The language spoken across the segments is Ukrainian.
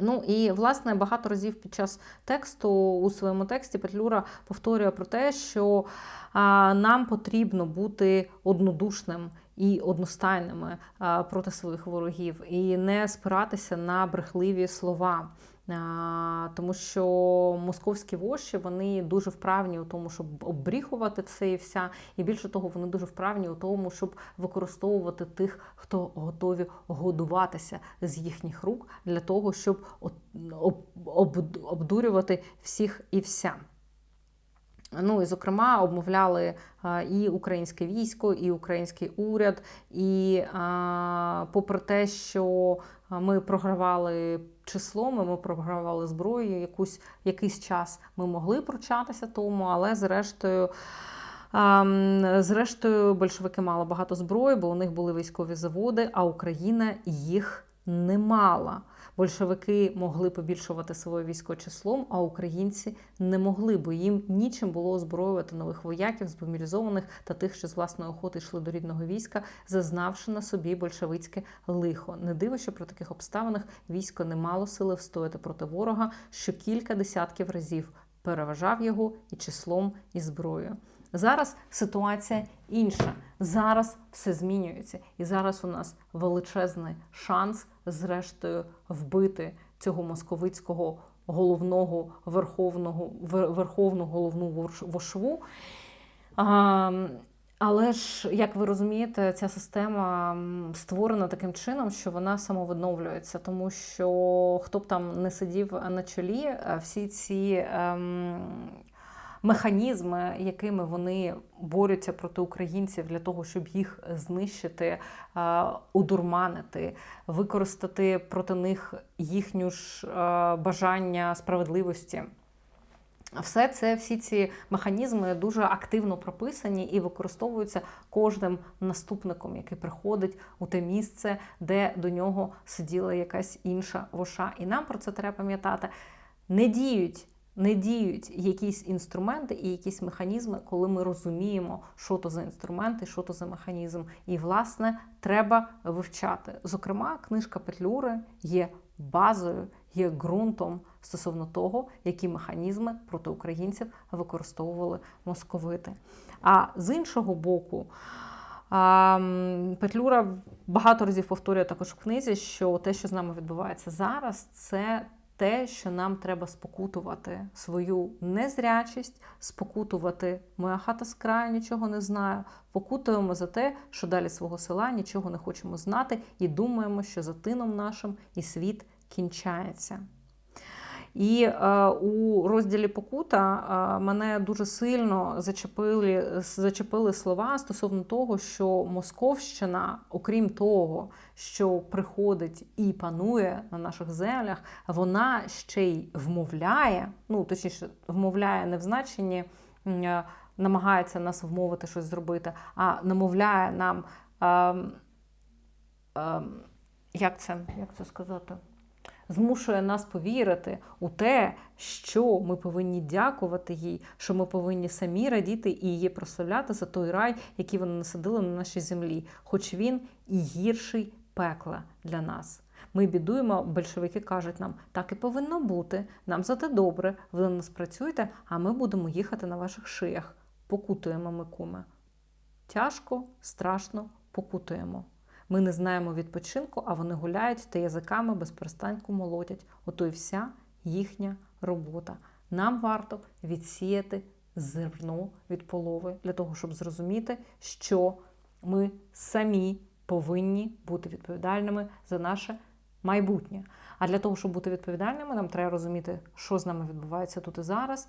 Ну і власне багато разів під час тексту у своєму тексті Петлюра повторює про те, що нам потрібно бути однодушним і одностайними проти своїх ворогів, і не спиратися на брехливі слова. Тому що московські воші вони дуже вправні у тому, щоб обріхувати це і вся, і більше того, вони дуже вправні у тому, щоб використовувати тих, хто готові годуватися з їхніх рук для того, щоб обдурювати всіх і вся. Ну і зокрема обмовляли а, і українське військо, і український уряд. І попри те, що ми програвали числом, і ми програвали зброю. якусь якийсь час ми могли пручатися тому, але зрештою. Зрештою, большевики мали багато зброї, бо у них були військові заводи, а Україна їх не мала. Большевики могли побільшувати своє військо числом, а українці не могли, бо їм нічим було озброювати нових вояків, змобілізованих та тих, що з власної охоти йшли до рідного війська, зазнавши на собі большевицьке лихо. Не диво, що при таких обставинах військо не мало сили встояти проти ворога, що кілька десятків разів переважав його і числом, і зброєю. Зараз ситуація інша. Зараз все змінюється. І зараз у нас величезний шанс, зрештою, вбити цього московицького головного верховного вер- верховну головну вошву. Але ж, як ви розумієте, ця система створена таким чином, що вона самовідновлюється, тому що хто б там не сидів на чолі, е, всі ці ем, механізми, якими вони борються проти українців для того, щоб їх знищити, е, удурманити, використати проти них їхню ж е, бажання справедливості. Все це, всі ці механізми дуже активно прописані і використовуються кожним наступником, який приходить у те місце, де до нього сиділа якась інша воша. І нам про це треба пам'ятати. Не діють, не діють якісь інструменти і якісь механізми, коли ми розуміємо, що то за інструменти, що то за механізм. І, власне, треба вивчати. Зокрема, книжка Петлюри є базою, є ґрунтом стосовно того, які механізми проти українців використовували московити. А з іншого боку, Петлюра багато разів повторює також в книзі, що те, що з нами відбувається зараз, це те, що нам треба спокутувати свою незрячість, спокутувати моя хата з краю, нічого не знаю. Покутуємо за те, що далі свого села нічого не хочемо знати, і думаємо, що за тином нашим і світ кінчається. І е, у розділі Покута е, мене дуже сильно зачепили, зачепили слова стосовно того, що Московщина, окрім того, що приходить і панує на наших землях, вона ще й вмовляє, ну точніше, вмовляє не в значенні е, намагається нас вмовити щось зробити, а намовляє нам. Е, е, як це, як це сказати? Змушує нас повірити у те, що ми повинні дякувати їй, що ми повинні самі радіти і її прославляти за той рай, який вони насадили на нашій землі, хоч він і гірший пекла для нас. Ми бідуємо, большевики кажуть нам, так і повинно бути. Нам за те добре, ви на нас працюєте, а ми будемо їхати на ваших шиях. Покутуємо ми куме. Тяжко, страшно покутуємо. Ми не знаємо відпочинку, а вони гуляють та язиками без перестанку молотять. Ото й вся їхня робота. Нам варто відсіяти зерно від полови для того, щоб зрозуміти, що ми самі повинні бути відповідальними за наше майбутнє. А для того, щоб бути відповідальними, нам треба розуміти, що з нами відбувається тут і зараз,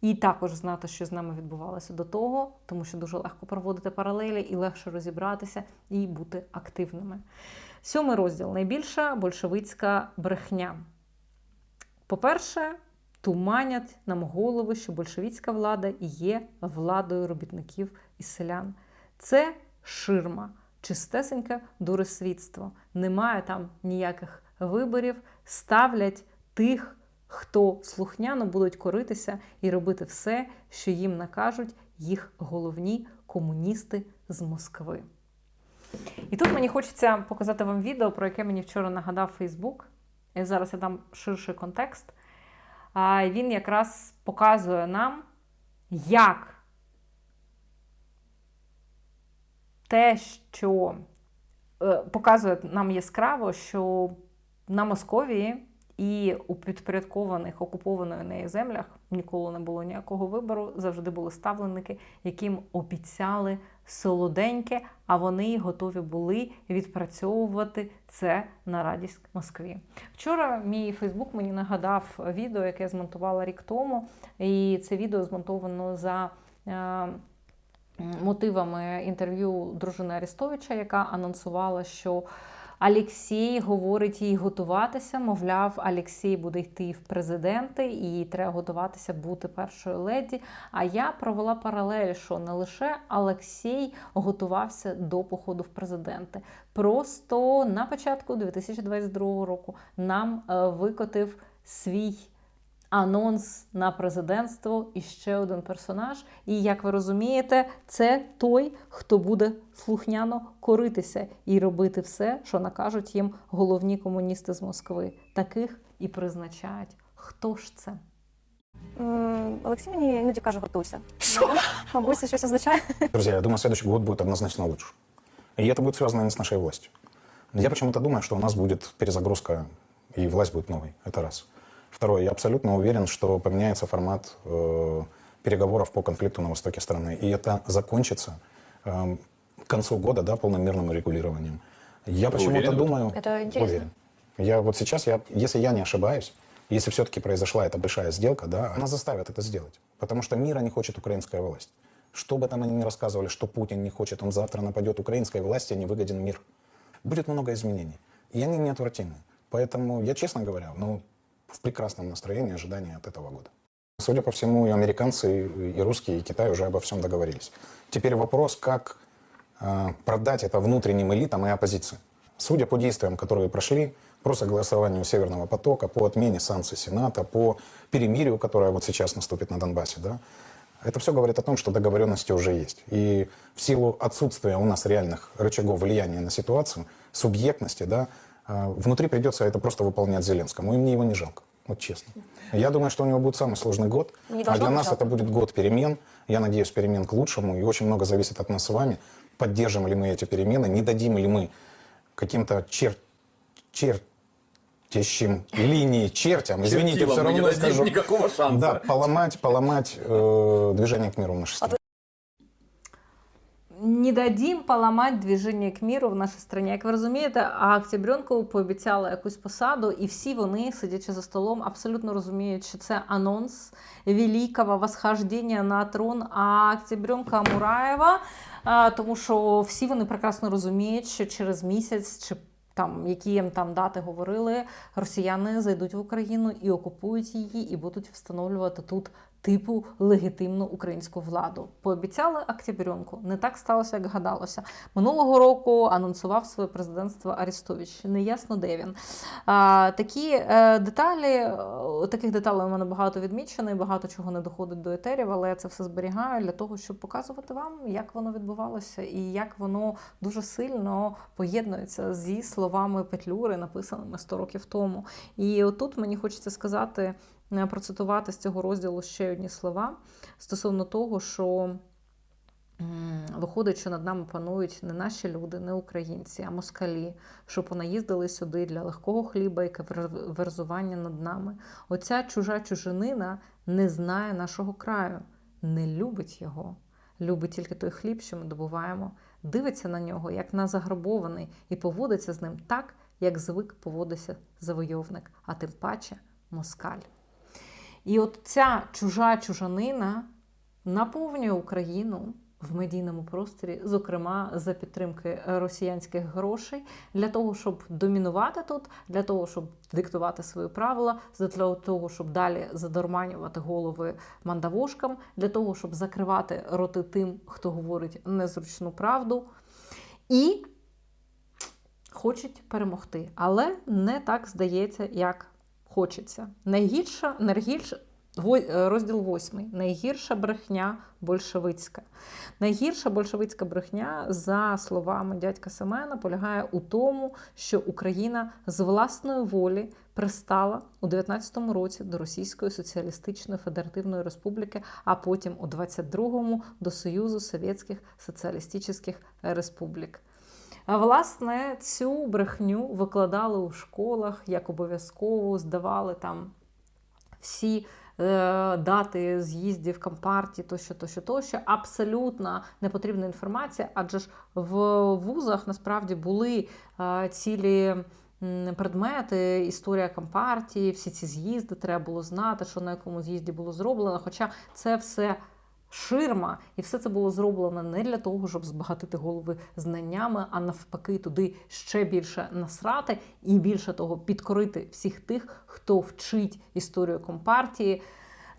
і також знати, що з нами відбувалося до того, тому що дуже легко проводити паралелі і легше розібратися і бути активними. Сьомий розділ найбільша большевицька брехня. По-перше, туманять нам голови, що большевицька влада є владою робітників і селян. Це ширма, чистесеньке дуросвітство. Немає там ніяких виборів, ставлять тих хто слухняно будуть коритися і робити все, що їм накажуть їх головні комуністи з Москви. І тут мені хочеться показати вам відео, про яке мені вчора нагадав Фейсбук. І зараз я дам ширший контекст. А, Він якраз показує нам, як те, що е, показує нам яскраво, що на Московії і у підпорядкованих окупованих нею землях ніколи не було ніякого вибору. Завжди були ставленики, яким обіцяли солоденьке, а вони готові були відпрацьовувати це на радість Москві. Вчора мій Фейсбук мені нагадав відео, яке я змонтувала рік тому, і це відео змонтовано за. е, Мотивами інтерв'ю дружини Арестовича, яка анонсувала, що Алексій говорить їй готуватися. Мовляв, Алексій буде йти в президенти, і треба готуватися бути першою леді. А я провела паралель, що не лише Олексій готувався до походу в президенти. Просто на початку 2022 року нам е, викотив свій. Анонс на президентство і ще один персонаж. І як ви розумієте, це той, хто буде слухняно коритися і робити все, що накажуть їм головні комуністи з Москви. Таких і призначають. Хто ж це? Олексій мені іноді каже, готуйся. Мабуть, це щось означає. Друзья, я думаю, следующий год будет однозначно лучше. И это будет связано не с нашей властью. Я почему-то думаю, что у нас будет перезагрузка, и власть будет новой. Это раз. Второе, я абсолютно уверен, что поменяется формат э, переговоров по конфликту на востоке страны. И это закончится э, к концу года да, полным мирным регулированием. Я почему-то думаю... Это интересно. Уверен. Я вот сейчас, я, если я не ошибаюсь, если все-таки произошла эта большая сделка, да, она заставит это сделать. Потому что мира не хочет украинская власть. Что бы там они ни рассказывали, что Путин не хочет, он завтра нападет, украинской власти не выгоден мир. Будет много изменений. И они неотвратимы. Поэтому я, честно говоря, ну, в прекрасном настроении ожидания от этого года. Судя по всему, и американцы, и русские, и Китай уже обо всем договорились. Теперь вопрос, как э, продать это внутренним элитам и оппозиции. Судя по действиям, которые прошли, по согласованию Северного потока, по отмене санкций Сената, по перемирию, которое вот сейчас наступит на Донбассе, да, это все говорит о том, что договоренности уже есть. И в силу отсутствия у нас реальных рычагов влияния на ситуацию, субъектности, да, внутри придется это просто выполнять Зеленскому. И мне его не жалко, вот честно. Я думаю, что у него будет самый сложный год. Не а для нас жалко. это будет год перемен. Я надеюсь, перемен к лучшему. И очень много зависит от нас с вами. Поддержим ли мы эти перемены, не дадим ли мы каким-то чер... чертящим линии чертям, извините, Чертилам все не равно дадим скажу. никакого шанса. Да, поломать, поломать э, движение к миру в нашей стране. Не дадім поламати движення к міру в нашій страні. Як ви розумієте, а Октябренко пообіцяла якусь посаду, і всі вони, сидячи за столом, абсолютно розуміють, що це анонс великого восхождення на трон Октябренка Мураєва, тому що всі вони прекрасно розуміють, що через місяць чи там, які їм там дати говорили, росіяни зайдуть в Україну і окупують її, і будуть встановлювати тут типу легітимну українську владу. Пообіцяли Октябренку. Не так сталося, як гадалося. Минулого року анонсував своє президентство Арестович. Неясно, де він. А, такі е, деталі, е, таких деталей у мене багато відмічено, і багато чого не доходить до етерів, але я це все зберігаю для того, щоб показувати вам, як воно відбувалося, і як воно дуже сильно поєднується зі словами Петлюри, написаними 100 років тому. І отут мені хочеться сказати, процитувати з цього розділу ще одні слова стосовно того, що. Виходить, що над нами панують не наші люди, не українці, а москалі, що понаїздили сюди для легкого хліба і каверзування над нами. Оця чужа чужинина не знає нашого краю, не любить його. Любить тільки той хліб, що ми добуваємо, дивиться на нього, як на заграбований, і поводиться з ним так, як звик поводиться завойовник, а тим паче москаль. І от ця чужа чужанина наповнює Україну в медійному просторі, зокрема за підтримки росіянських грошей, для того, щоб домінувати тут, для того, щоб диктувати свої правила, для того, щоб далі задорманювати голови мандавошкам, для того, щоб закривати роти тим, хто говорить незручну правду. І хочуть перемогти, але не так здається, як хочеться. Найгірша, найгірша е, розділ восьмий. Найгірша брехня большевицька. Найгірша большевицька брехня, за словами дядька Семена, полягає у тому, що Україна з власної волі пристала у 19-му році до Російської Соціалістичної Федеративної Республіки, а потім у 22-му до Союзу Совєтських Соціалістичних Республік. Власне, цю брехню викладали у школах як обов'язково, здавали там всі е, дати з'їздів компартії, тощо, тощо, тощо. Абсолютно непотрібна інформація, адже ж в вузах насправді були е, цілі. Предмети, історія компартії, всі ці з'їзди треба було знати, що на якому з'їзді було зроблено. Хоча це все ширма, і все це було зроблено не для того, щоб збагатити голови знаннями, а навпаки, туди ще більше насрати і більше того, підкорити всіх тих, хто вчить історію компартії.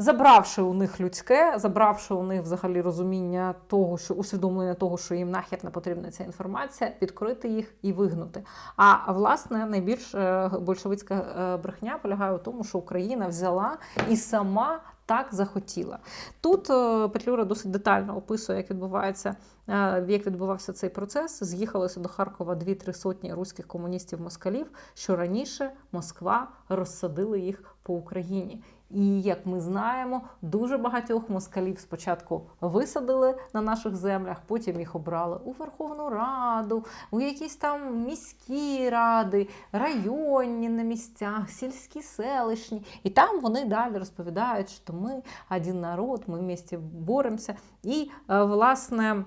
Забравши у них людське, забравши у них взагалі розуміння того, що усвідомлення того, що їм нахер не потрібна ця інформація, підкорити їх і вигнути. А власне найбільш е, большевицька е, брехня полягає у тому, що Україна взяла і сама так захотіла. Тут е, Петлюра досить детально описує, як відбувається, е, як відбувався цей процес. З'їхалося до Харкова дві-три сотні руських комуністів-москалів, що раніше Москва розсадила їх по Україні. І як ми знаємо, дуже багатьох москалів спочатку висадили на наших землях, потім їх обрали у Верховну Раду, у якісь там міські ради, районні на місцях, сільські селищні. І там вони далі розповідають, що ми один народ, ми вместе боремося. І е, власне.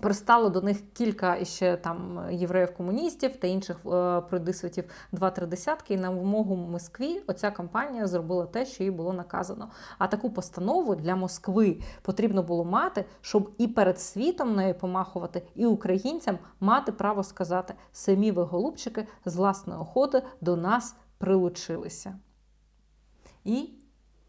Пристало до них кілька іще там євреїв-комуністів та інших е, придисвітів два-три десятки. І на вимогу Москві оця кампанія зробила те, що їй було наказано. А таку постанову для Москви потрібно було мати, щоб і перед світом нею помахувати, і українцям мати право сказати: самі ви, голубчики, з власної охоти до нас прилучилися. І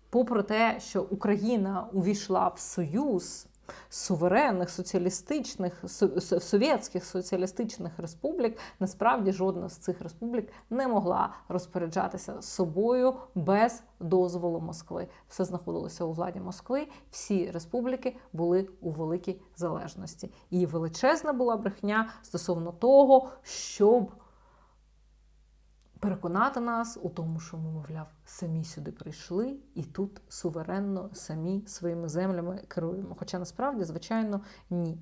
попри те, що Україна увійшла в Союз суверенних соціалістичних со- со- совєтських соціалістичних республік, насправді жодна з цих республік не могла розпоряджатися собою без дозволу Москви. Все знаходилося у владі Москви. Всі республіки були у великій залежності. І величезна була брехня стосовно того, щоб переконати нас у тому, що ми, мовляв, самі сюди прийшли і тут суверенно самі своїми землями керуємо. Хоча насправді, звичайно, ні.